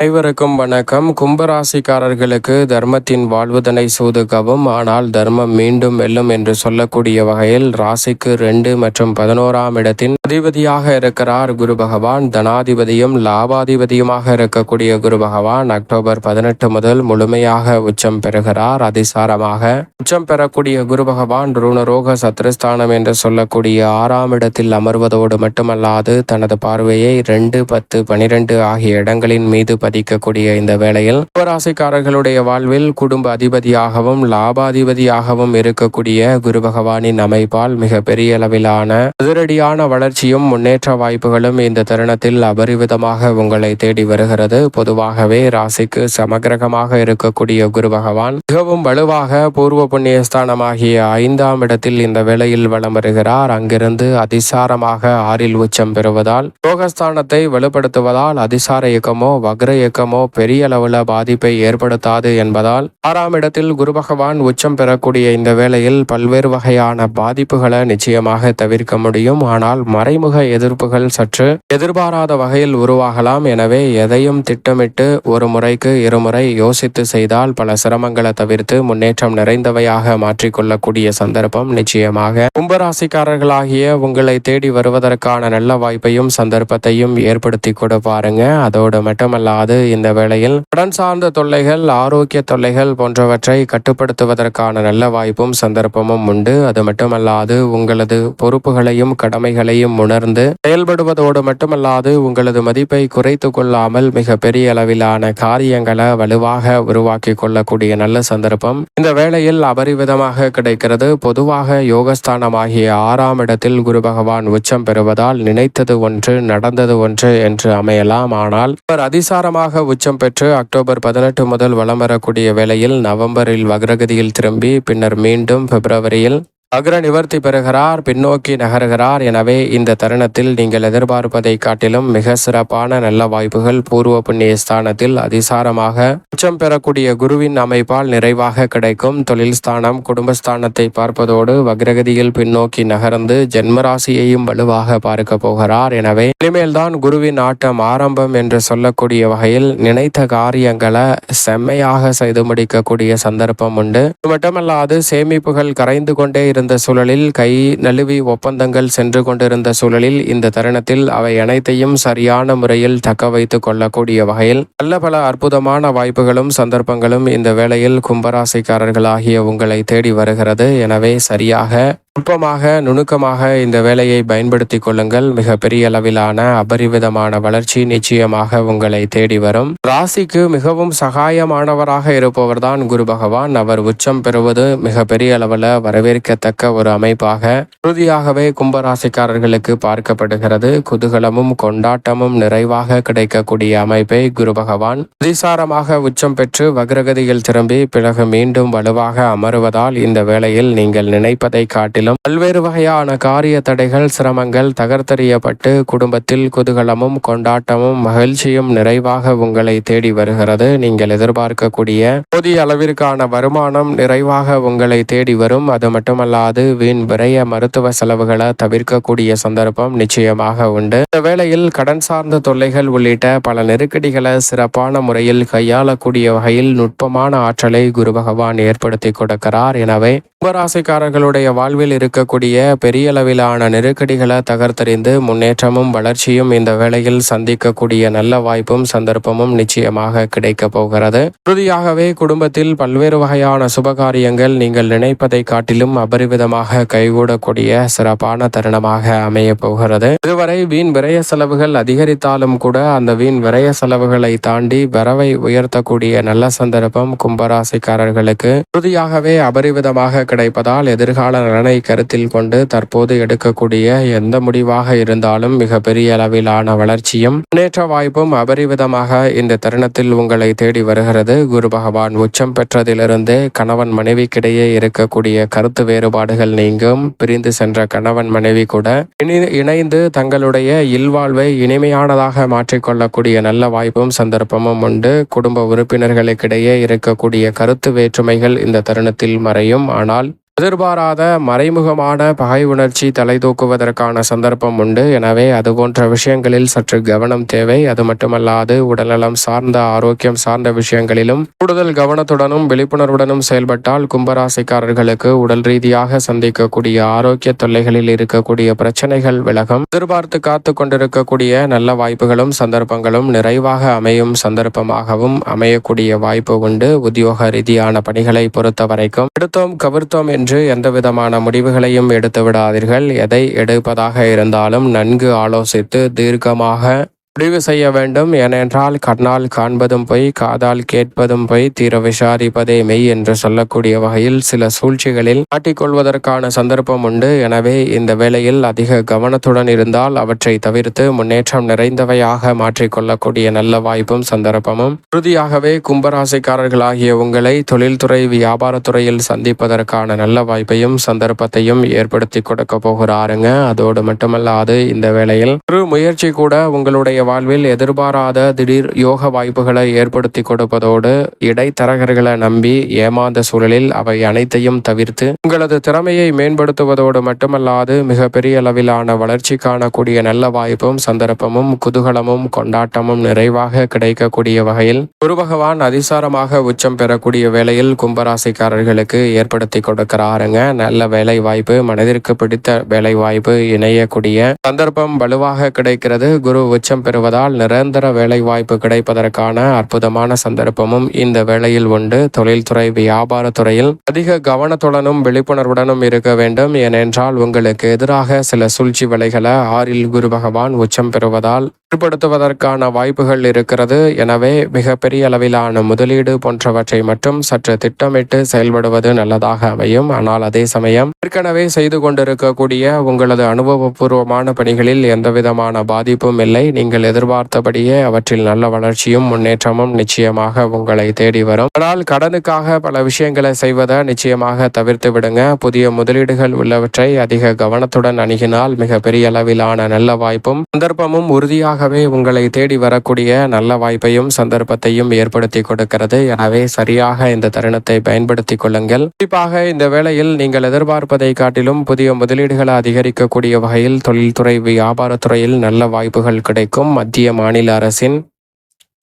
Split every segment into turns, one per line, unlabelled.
அனைவருக்கும் வணக்கம். கும்பராசிக்காரர்களுக்கு தர்மத்தின் வாழ்வுதனை சூதுகவும் ஆனால் தர்மம் மீண்டும் வெல்லும் என்று சொல்லக்கூடிய வகையில் ராசிக்கு ரெண்டு மற்றும் பதினோராம் இடத்தின் அதிபதியாக இருக்கிறார் குரு பகவான். தனாதிபதியும் லாபாதிபதியுமாக இருக்கக்கூடிய குரு பகவான் அக்டோபர் பதினெட்டு முதல் முழுமையாக உச்சம் பெறுகிறார். அதிசாரமாக உச்சம் பெறக்கூடிய குரு பகவான் ருணரோக சத்ருஸ்தானம் என்று சொல்லக்கூடிய ஆறாம் இடத்தில் அமர்வதோடு மட்டுமல்லாது தனது பார்வையை ரெண்டு பத்து பனிரெண்டு ஆகிய இடங்களின் மீது பதிக்கக்கூடிய இந்த வேளையில் கும்பராசிக்காரர்களுடைய வாழ்வில் குடும்ப அதிபதியாகவும் லாபாதிபதியாகவும் இருக்கக்கூடிய குரு பகவானின் அமைப்பால் மிக பெரிய அளவிலான அதிரடியான வளர்ச்சி மகிழ்ச்சியும் முன்னேற்ற வாய்ப்புகளும் இந்த தருணத்தில் அபரிவிதமாக உங்களை தேடி வருகிறது. பொதுவாகவே ராசிக்கு சமகிரகமாக இருக்கக்கூடிய குரு பகவான் மிகவும் வலுவாக பூர்வ புண்ணியஸ்தானமாகிய ஐந்தாம் இடத்தில் இந்த வேளையில் வலம் வருகிறார். அங்கிருந்து அதிசாரமாக ஆறில் உச்சம் பெறுவதால் யோகஸ்தானத்தை வலுப்படுத்துவதால் அதிசார இயக்கமோ வக்ர இயக்கமோ பெரிய அளவுல பாதிப்பை ஏற்படுத்தாது என்பதால் ஆறாம் இடத்தில் குரு பகவான் உச்சம் பெறக்கூடிய இந்த வேளையில் பல்வேறு வகையான பாதிப்புகளை நிச்சயமாக தவிர்க்க முடியும். ஆனால் மறைமுக எதிர்ப்புகள் சற்று எதிர்பாராத வகையில் உருவாகலாம். எனவே எதையும் திட்டமிட்டு ஒரு முறைக்கு இருமுறை யோசித்து செய்தால் பல சிரமங்களை தவிர்த்து முன்னேற்றம் நிறைந்தவையாக மாற்றிக்கொள்ளக்கூடிய சந்தர்ப்பம் நிச்சயமாக. கும்பராசிக்காரர்களாகிய உங்களை தேடி வருவதற்கான நல்ல வாய்ப்பையும் சந்தர்ப்பத்தையும் ஏற்படுத்தி கொடுப்பாருங்க அதோடு மட்டுமல்லாது இந்த வேளையில் கடன் சார்ந்த தொல்லைகள் ஆரோக்கிய தொல்லைகள் போன்றவற்றை கட்டுப்படுத்துவதற்கான நல்ல வாய்ப்பும் சந்தர்ப்பமும் உண்டு. அது மட்டுமல்லாது உங்களது பொறுப்புகளையும் கடமைகளையும் உணர்ந்து செயல்படுவதோடு மட்டுமல்லாது உங்களது மதிப்பை குறைத்து கொள்ளாமல் மிக பெரிய அளவிலான காரியங்களை வலுவாக உருவாக்கி கொள்ளக்கூடிய நல்ல சந்தர்ப்பம். இந்த வேளையில் அபரிவிதமாக கிடைக்கிறது. பொதுவாக யோகஸ்தானமாகிய ஆறாம் இடத்தில் குரு பகவான் உச்சம் பெறுவதால் நினைத்தது ஒன்று நடந்தது ஒன்று என்று அமையலாம். ஆனால் அவர் அதிசாரமாக உச்சம் பெற்று அக்டோபர் பதினெட்டு முதல் வலம் வரக்கூடிய வேளையில் நவம்பரில் வக்ரகதியில் திரும்பி பின்னர் மீண்டும் பிப்ரவரியில் அக்ர நிவர்த்தி பெறுகிறார் பின்னோக்கி நகருகிறார் எனவே இந்த தருணத்தில் நீங்கள் எதிர்பார்ப்பதை காட்டிலும் மிக சிறப்பான நல்ல வாய்ப்புகள் பூர்வ புண்ணிய ஸ்தானத்தில் அதிசாரமாக உச்சம் பெறக்கூடிய குருவின் அமைப்பால் நிறைவாக கிடைக்கும். தொழில் ஸ்தானம் குடும்பஸ்தானத்தை பார்ப்பதோடு வக்ரகதியில் பின்னோக்கி நகர்ந்து ஜென்மராசியையும் வலுவாக பார்க்க போகிறார். எனவே இனிமேல்தான் குருவின் ஆட்டம் ஆரம்பம் என்று சொல்லக்கூடிய வகையில் நினைத்த காரியங்களை செம்மையாக செய்து முடிக்கக்கூடிய சந்தர்ப்பம் உண்டு. இது மட்டுமல்லாது சேமிப்புகள் கரைந்து கொண்டே இருந்த சூழலில் கை நழுவி ஒப்பந்தங்கள் சென்று கொண்டிருந்த சூழலில் இந்த தருணத்தில் அவை அனைத்தையும் சரியான முறையில் தக்க வைத்துக் கொள்ளக்கூடிய வகையில் நல்ல பல அற்புதமான வாய்ப்புகளும் சந்தர்ப்பங்களும் இந்த வேளையில் கும்பராசிக்காரர்களாகிய உங்களை தேடி வருகிறது. எனவே சரியாக நுட்பமாக நுணுக்கமாக இந்த வேலையை பயன்படுத்திக் கொள்ளுங்கள். மிக பெரிய அளவிலான அபரிவிதமான வளர்ச்சி நிச்சயமாக உங்களை தேடி வரும். ராசிக்கு மிகவும் சகாயமானவராக இருப்பவர்தான் குரு பகவான். அவர் உச்சம் பெறுவது மிக பெரிய அளவில் வரவேற்கத்தக்க ஒரு அமைப்பாக உறுதியாகவே கும்பராசிக்காரர்களுக்கு பார்க்கப்படுகிறது. குதூகலமும் கொண்டாட்டமும் நிறைவாக கிடைக்கக்கூடிய அமைப்பை குரு பகவான் அதிசாரமாக உச்சம் பெற்று வக்ரகதியில் திரும்பி பிறகு மீண்டும் வலுவாக அமருவதால் இந்த வேளையில் நீங்கள் நினைப்பதை காட்டிலும் மேலும் பல்வேறு வகையான காரிய தடைகள் சிரமங்கள் தகர்த்தெறியப்பட்டு குடும்பத்தில் குதூகலமும் கொண்டாட்டமும் மகிழ்ச்சியும் நிறைவாக உங்களை தேடி வருகிறது. நீங்கள் எதிர்பார்க்கக்கூடிய போதிய அளவிற்கான வருமானம் நிறைவாக உங்களை தேடி வரும். அது மட்டுமல்லாது வீண் விரைய மருத்துவ செலவுகளை தவிர்க்கக்கூடிய சந்தர்ப்பம் நிச்சயமாக உண்டு. இந்த வேளையில் கடன் சார்ந்த தொல்லைகள் உள்ளிட்ட பல நெருக்கடிகளை சிறப்பான முறையில் கையாளக்கூடிய வகையில் நுட்பமான ஆற்றலை குரு பகவான் ஏற்படுத்தி கொடுக்கிறார். எனவே கும்பராசிக்காரர்களுடைய வாழ்வில் இருக்கக்கூடிய பெரிய அளவிலான நெருக்கடிகளை தகர்த்தறிந்து முன்னேற்றமும் வளர்ச்சியும் இந்த வேளையில் சந்திக்கக்கூடிய நல்ல வாய்ப்பும் சந்தர்ப்பமும் நிச்சயமாக கிடைக்க போகிறது. உறுதியாகவே குடும்பத்தில் பல்வேறு வகையான சுபகாரியங்கள் நீங்கள் நினைப்பதை காட்டிலும் அபரிவிதமாக கைகூடக்கூடிய சிறப்பான தருணமாக அமைய போகிறது. இதுவரை வீண் விரய செலவுகள் அதிகரித்தாலும் கூட அந்த வீண் விரய செலவுகளை தாண்டி வரவை உயர்த்தக்கூடிய நல்ல சந்தர்ப்பம் கும்பராசிக்காரர்களுக்கு. உறுதியாகவே அபரிவிதமாக கிடைப்பதால் எதிர்கால நலனை கருத்தில் கொண்டு தற்போது எடுக்கக்கூடிய எந்த முடிவாக இருந்தாலும் மிக பெரிய அளவிலான வளர்ச்சியும் முன்னேற்ற வாய்ப்பும் அபரிவிதமாக இந்த தருணத்தில் உங்களை தேடி வருகிறது. குரு பகவான் உச்சம் பெற்றதிலிருந்தே கணவன் மனைவிக்கிடையே இருக்கக்கூடிய கருத்து வேறுபாடுகள் நீங்கும். பிரிந்து சென்ற கணவன் மனைவி கூட இணை- இணைந்து தங்களுடைய இல்வாழ்வை இனிமையானதாக மாற்றிக்கொள்ளக்கூடிய நல்ல வாய்ப்பும் சந்தர்ப்பமும் உண்டு. குடும்ப உறுப்பினர்களுக்கிடையே இருக்கக்கூடிய கருத்து வேற்றுமைகள் இந்த தருணத்தில் மறையும். ஆனால் எதிர்பாராத மறைமுகமான பகை உணர்ச்சி தலை தூக்குவதற்கான சந்தர்ப்பம் உண்டு. எனவே அது போன்ற விஷயங்களில் சற்று கவனம் தேவை. அது மட்டுமல்லாது உடல்நலம் சார்ந்த ஆரோக்கியம் சார்ந்த விஷயங்களிலும் கூடுதல் கவனத்துடனும் விழிப்புணர்வுடனும் செயல்பட்டால் கும்பராசிக்காரர்களுக்கு உடல் ரீதியாக சந்திக்கக்கூடிய ஆரோக்கிய தொல்லைகளில் இருக்கக்கூடிய பிரச்சனைகள் விலகும். எதிர்பார்த்து காத்து கொண்டிருக்கக்கூடிய நல்ல வாய்ப்புகளும் சந்தர்ப்பங்களும் நிறைவாக அமையும் சந்தர்ப்பமாகவும் அமையக்கூடிய வாய்ப்பு உண்டு. உத்தியோக ரீதியான பணிகளை பொறுத்த வரைக்கும் எடுத்தோம் கவிர்த்தோம் என்று எந்த விதமான முடிவுகளையும் எடுத்து விடாதீர்கள் எதை எடுப்பதாக இருந்தாலும் நன்கு ஆலோசித்து தீர்க்கமாக முடிவு செய்ய வேண்டும் ஏனென்றால் கண்ணால் காண்பதும் பொய் காதால் கேட்பதும் பொய் தீர விசாரிப்பதே மெய் என்று சொல்லக்கூடிய வகையில் சில சூழ்ச்சிகளில் மாட்டிக்கொள்வதற்கான சந்தர்ப்பம் உண்டு. எனவே இந்த வேளையில் அதிக கவனத்துடன் இருந்தால் அவற்றை தவிர்த்து முன்னேற்றம் நிறைந்தவையாக மாற்றிக்கொள்ளக்கூடிய நல்ல வாய்ப்பும் சந்தர்ப்பமும். உறுதியாகவே கும்பராசிக்காரர்களாகிய உங்களை தொழில்துறை வியாபாரத்துறையில் சந்திப்பதற்கான நல்ல வாய்ப்பையும் சந்தர்ப்பத்தையும் ஏற்படுத்தி கொடுக்க போகிறாருங்க. அதோடு மட்டுமல்லாது இந்த வேளையில் ஒரு முயற்சி கூட உங்களுடைய வாழ்வில் எதிர்பாராத திடீர் யோக வாய்ப்புகளை ஏற்படுத்தி கொடுப்பதோடு இடைத்தரகர்களை நம்பி ஏமாந்த சூழலில் அவை அனைத்தையும் தவிர்த்து உங்களது திறமையை மேம்படுத்துவதோடு மட்டுமல்லாது மிகப்பெரிய அளவிலான வளர்ச்சி காணக்கூடிய நல்ல வாய்ப்பும் சந்தர்ப்பமும் குதூகலமும் கொண்டாட்டமும் நிறைவாக கிடைக்கக்கூடிய வகையில் குரு பகவான் அதிசாரமாக உச்சம் பெறக்கூடிய வேளையில் கும்பராசிக்காரர்களுக்கு ஏற்படுத்தி கொடுக்கிறாருங்க. நல்ல வேலை வாய்ப்பு மனதிற்கு பிடித்த வேலை வாய்ப்பு இணையக்கூடிய சந்தர்ப்பம் வலுவாக கிடைக்கிறது. குரு உச்சம் பெறுவதால் நிரந்தர வேலை வாய்ப்பு கிடைப்பதற்கான அற்புதமான சந்தர்ப்பமும் இந்த வேளையில் உண்டு. தொழில்துறை வியாபாரத்துறையில் அதிக கவனத்துடனும் விழிப்புணர்வுடனும் இருக்க வேண்டும். ஏனென்றால் உங்களுக்கு எதிராக சில சூழ்ச்சி விலைகளை ஆறில் குரு பகவான் உச்சம் பெறுவதால் ஏற்படுத்துவதற்கான வாய்ப்புகள் இருக்கிறது. எனவே மிகப்பெரிய அளவிலான முதலீடு போன்றவற்றை மட்டும் சற்று திட்டமிட்டு செயல்படுவது நல்லதாக அமையும். ஆனால் அதே சமயம் ஏற்கனவே செய்து கொண்டிருக்கக்கூடிய உங்களது அனுபவபூர்வமான பணிகளில் எந்தவிதமான பாதிப்பும் இல்லை. நீங்கள் எதிர்பார்த்தபடியே அவற்றில் நல்ல வளர்ச்சியும் முன்னேற்றமும் நிச்சயமாக உங்களை தேடி வரும். ஆனால் கடனுக்காக பல விஷயங்களை செய்வதை நிச்சயமாக தவிர்த்து விடுங்க. புதிய முதலீடுகள் உள்ளவற்றை அதிக கவனத்துடன் அணுகினால் மிகப்பெரிய அளவிலான நல்ல வாய்ப்பும் சந்தர்ப்பமும் உறுதியாக தானாகவே உங்களை தேடி வரக்கூடிய நல்ல வாய்ப்பையும் சந்தர்ப்பத்தையும் ஏற்படுத்தி கொடுக்கிறது. எனவே சரியாக இந்த தருணத்தை பயன்படுத்திக் கொள்ளுங்கள். குறிப்பாக இந்த வேளையில் நீங்கள் எதிர்பார்ப்பதை காட்டிலும் புதிய முதலீடுகளை அதிகரிக்கக்கூடிய வகையில் தொழில்துறை வியாபாரத்துறையில் நல்ல வாய்ப்புகள் கிடைக்கும். மத்திய மாநில அரசின்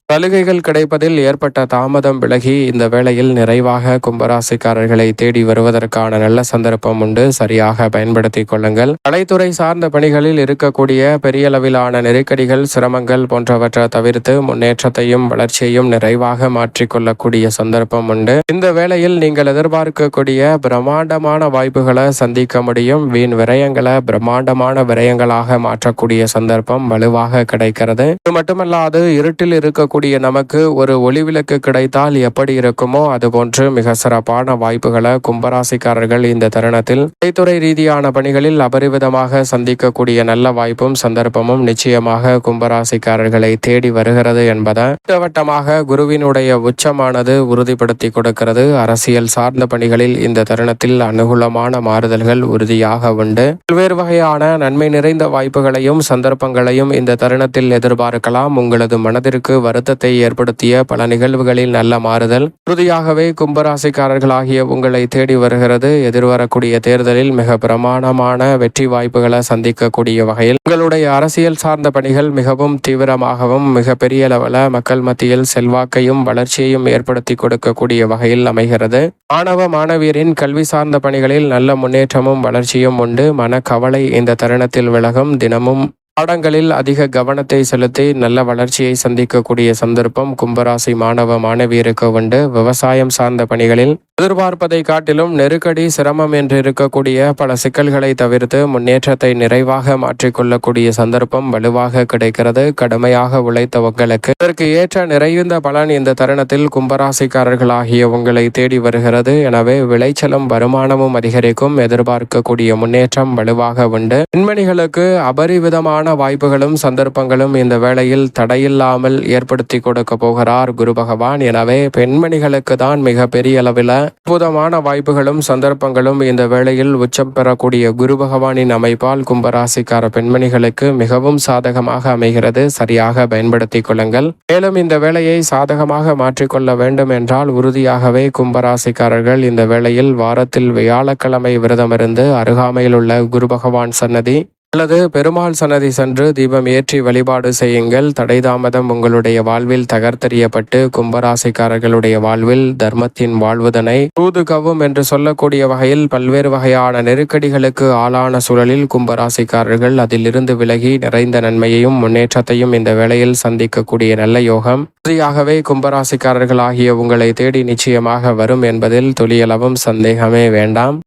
சலுகைகள் கிடைப்பதில் ஏற்பட்ட தாமதம் விலகி இந்த வேளையில் நிறைவாக கும்பராசிக்காரர்களை தேடி வருவதற்கான நல்ல சந்தர்ப்பம் உண்டு. சரியாக பயன்படுத்தி கொள்ளுங்கள். கலைத்துறை சார்ந்த பணிகளில் இருக்கக்கூடிய பெரிய அளவிலான நெருக்கடிகள் சிரமங்கள் போன்றவற்றை தவிர்த்து முன்னேற்றத்தையும் வளர்ச்சியையும் நிறைவாக மாற்றிக்கொள்ளக்கூடிய சந்தர்ப்பம் உண்டு. இந்த வேளையில் நீங்கள் எதிர்பார்க்கக்கூடிய பிரம்மாண்டமான வாய்ப்புகளை சந்திக்க முடியும். வீண் விரயங்களை பிரம்மாண்டமான விரயங்களாக மாற்றக்கூடிய சந்தர்ப்பம் வலுவாக கிடைக்கிறது. இது மட்டுமல்லாது இருட்டில் இருக்கக்கூடிய நமக்கு ஒரு ஒளிவிளக்கு கிடைத்தால் எப்படி இருக்குமோ அதுபோன்று மிக சிறப்பான வாய்ப்புகளை கும்பராசிக்காரர்கள் இந்த தருணத்தில் கலைத்துறை ரீதியான பணிகளில் அபரிவிதமாக சந்திக்கக்கூடிய நல்ல வாய்ப்பும் சந்தர்ப்பமும் நிச்சயமாக கும்பராசிக்காரர்களை தேடி வருகிறது என்பதை திட்டவட்டமாக குருவினுடைய உச்சமானது உறுதிப்படுத்தி கொடுக்கிறது. அரசியல் சார்ந்த பணிகளில் இந்த தருணத்தில் அனுகூலமான மாறுதல்கள் உறுதியாக உண்டு. பல்வேறு வகையான நன்மை நிறைந்த வாய்ப்புகளையும் சந்தர்ப்பங்களையும் இந்த தருணத்தில் எதிர்பார்க்கலாம். உங்களது மனதிற்கு வருத்தத்தை ஏற்படுத்திய பல நிகழ்வுகளில் நல்ல மாறுதல். உறுதியாகவே கும்பராசிக்காரர்களாகிய உங்களை தேடி வருகிறது. எதிர்வரக்கூடிய தேர்தலில் மிக பிரமாணமான வெற்றி வாய்ப்புகளை சந்திக்கக்கூடிய வகையில். உங்களுடைய அரசியல் சார்ந்த பணிகள் மிகவும் தீவிரமாகவும் மிக பெரிய அளவில் மக்கள் மத்தியில் செல்வாக்கையும் வளர்ச்சியையும் ஏற்படுத்தி கொடுக்கக்கூடிய வகையில் அமைகிறது. மாணவ மாணவியரின் கல்வி சார்ந்த பணிகளில் நல்ல முன்னேற்றமும் வளர்ச்சியும் உண்டு. மனக்கவலை இந்த தருணத்தில் விலகும். தினமும் பாடங்களில் அதிக கவனத்தை செலுத்தி நல்ல வளர்ச்சியை சந்திக்கக்கூடிய சந்தர்ப்பம் கும்பராசி மாணவ மாணவியருக்கு உண்டு. விவசாயம் சார்ந்த பணிகளில் எதிர்பார்ப்பதை காட்டிலும் நெருக்கடி சிரமம் என்று இருக்கக்கூடிய பல சிக்கல்களை தவிர்த்து முன்னேற்றத்தை நிறைவாக மாற்றிக்கொள்ளக்கூடிய சந்தர்ப்பம் வலுவாக கிடைக்கிறது. கடுமையாக உழைத்தவங்களுக்கு இதற்கு ஏற்ற நிறைந்த பலன் இந்த தருணத்தில் கும்பராசிக்காரர்களாகிய உங்களை தேடி வருகிறது. எனவே விளைச்சலும் வருமானமும் அதிகரிக்கும். எதிர்பார்க்கக்கூடிய முன்னேற்றம் வலுவாக உண்டு. பெண்மணிகளுக்கு அபரிவிதமான வாய்ப்புகளும் சந்தர்ப்பங்களும் இந்த வேளையில் தடையில்லாமல் ஏற்படுத்தி கொடுக்க போகிறார் குரு பகவான். எனவே பெண்மணிகளுக்கு தான் மிக பெரிய அளவில் அற்புதமான வாய்ப்புகளும் சந்தர்ப்பங்களும் இந்த வேளையில் உச்சம் பெறக்கூடிய குரு பகவானின் அமைப்பால் கும்பராசிக்கார பெண்மணிகளுக்கு மிகவும் சாதகமாக அமைகிறது. சரியாக பயன்படுத்திக் கொள்ளுங்கள். மேலும் இந்த வேலையை சாதகமாக மாற்றிக்கொள்ள வேண்டும் என்றால் உறுதியாகவே கும்பராசிக்காரர்கள் இந்த வேளையில் வாரத்தில் வியாழக்கிழமை விரதமிருந்து அருகாமையில் உள்ள குரு பகவான் சன்னதி அல்லது பெருமாள் சன்னதி சென்று தீபம் ஏற்றி வழிபாடு செய்யுங்கள். தடை தாமதம் உங்களுடைய வாழ்வில் தகர்த்தெறியப்பட்டு கும்பராசிக்காரர்களுடைய வாழ்வில் தர்மத்தின் வாழ்வுதனை தூதுகவும் என்று சொல்லக்கூடிய வகையில் பல்வேறு வகையான நெருக்கடிகளுக்கு ஆளான சூழலில் கும்பராசிக்காரர்கள் அதிலிருந்து விலகி நிறைந்த நன்மையையும் முன்னேற்றத்தையும் இந்த வேளையில் சந்திக்கக்கூடிய நல்ல யோகம். உறுதியாகவே கும்பராசிக்காரர்கள் ஆகிய உங்களை தேடி நிச்சயமாக வரும் என்பதில் துளியளவும் சந்தேகமே வேண்டாம்.